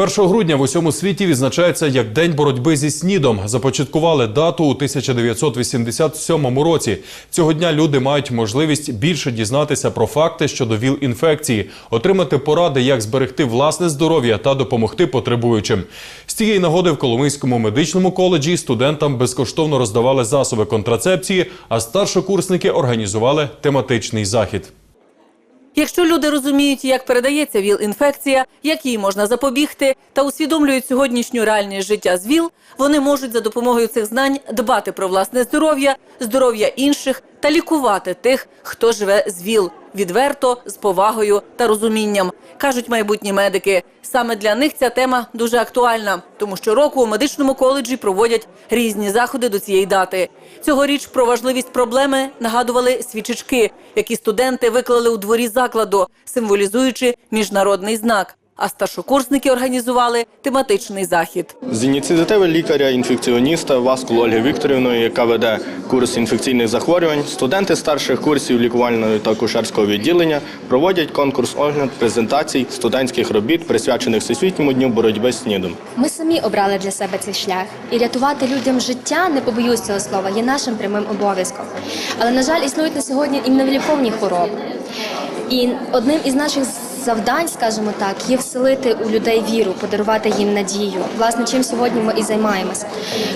1 грудня в усьому світі відзначається як День боротьби зі снідом. Започаткували дату у 1987 році. Цього дня люди мають можливість більше дізнатися про факти щодо ВІЛ-інфекції, отримати поради, як зберегти власне здоров'я та допомогти потребуючим. З цієї нагоди в Коломийському медичному коледжі студентам безкоштовно роздавали засоби контрацепції, а старшокурсники організували тематичний захід. Якщо люди розуміють, як передається ВІЛ-інфекція, як їй можна запобігти, та усвідомлюють сьогоднішню реальність життя з ВІЛ, вони можуть за допомогою цих знань дбати про власне здоров'я, здоров'я інших та лікувати тих, хто живе з ВІЛ відверто, з повагою та розумінням, кажуть майбутні медики. Саме для них ця тема дуже актуальна, тому що року у медичному коледжі проводять різні заходи до цієї дати. Цьогоріч про важливість проблеми нагадували свічечки, які студенти виклали у дворі закладу, символізуючи міжнародний знак. А старшокурсники організували тематичний захід. З ініціативи лікаря-інфекціоніста Васкул Ольги Вікторівної, яка веде курс інфекційних захворювань, студенти старших курсів лікувального та акушерського відділення проводять конкурс огляд презентацій студентських робіт, присвячених Всесвітньому дню боротьби з СНІДом. Ми самі обрали для себе цей шлях, і рятувати людям життя, не побоюсь цього слова, є нашим прямим обов'язком. Але на жаль, існують на сьогодні і невиліковні хвороби. І одним із наших завдань, скажімо так, є вселити у людей віру, подарувати їм надію. Власне, чим сьогодні ми і займаємося.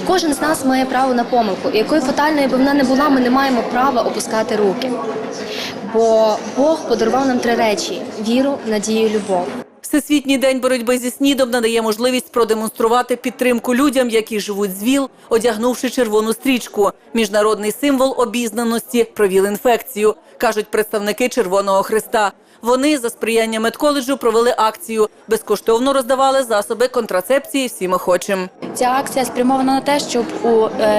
Кожен з нас має право на помилку, і якою фатальною би вона не була, ми не маємо права опускати руки. Бо Бог подарував нам три речі: віру, надію, любов. Всесвітній день боротьби зі снідом надає можливість продемонструвати підтримку людям, які живуть з ВІЛ, одягнувши червону стрічку міжнародний символ обізнаності про ВІЛ-інфекцію, кажуть представники Червоного Христа. Вони за сприяння медколеджу провели акцію, безкоштовно роздавали засоби контрацепції всім охочим. Ця акція спрямована на те, щоб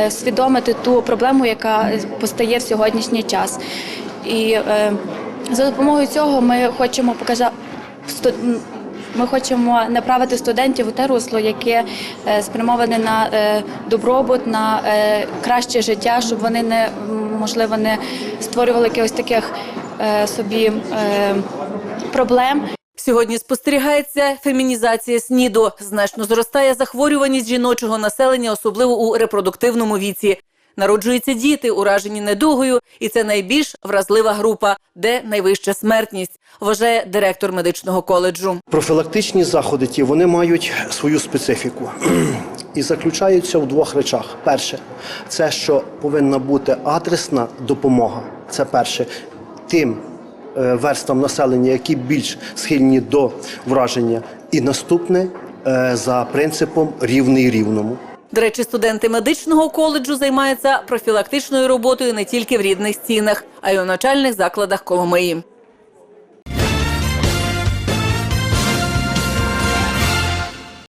усвідомити ту проблему, яка постає в сьогоднішній час. І е, за допомогою цього ми хочемо показати ми хочемо направити студентів у те русло, яке е, спрямоване на е, добробут, на е, краще життя, щоб вони не можливо не створювали якихось таких собі проблем. Сьогодні спостерігається фемінізація СНІДу. Значно зростає захворюваність жіночого населення, особливо у репродуктивному віці. Народжуються діти, уражені недугою, і це найбільш вразлива група, де найвища смертність, вважає директор медичного коледжу. Профілактичні заходи ті вони мають свою специфіку і заключаються в двох речах. Перше, це що повинна бути адресна допомога. Це перше тим е, верствам населення, які більш схильні до враження. І наступне е, за принципом рівний рівному. До речі, студенти медичного коледжу займаються профілактичною роботою не тільки в рідних стінах, а й у начальних закладах Коломиї.